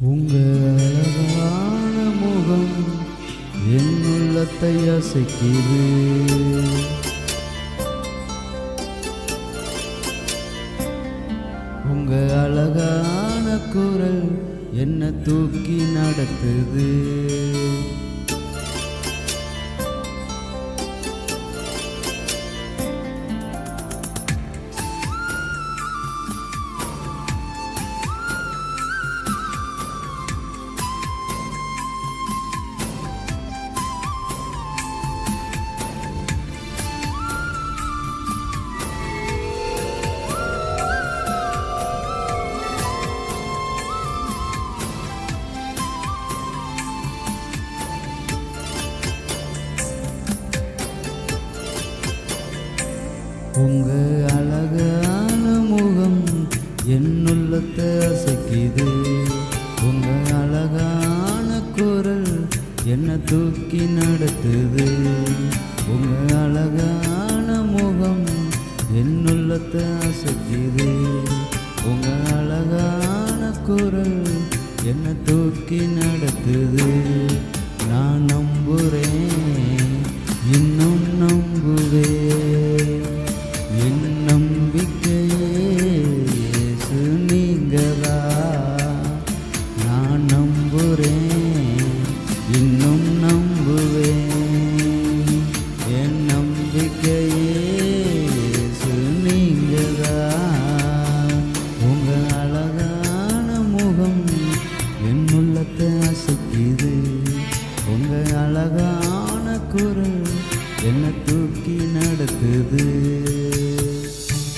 உங்கள் அழகான முகம் என் உள்ளத்தை அசைக்குது. உங்க அழகான குரல் என்ன தூக்கி நடத்துது. உங்க அழகான முகம் என் உள்ளத்தை அசைக்குது. உங்க அழகான குரல் என்னை தூக்கி நடத்துது. உங்க அழகான முகம் என் உள்ளத்தை அசைக்குது. உங்க அழகான குரல் என்ன தூக்கி நடத்துது. நான் நம்புறேன் அழகான குரல் என்ன தூக்கி நடத்துது.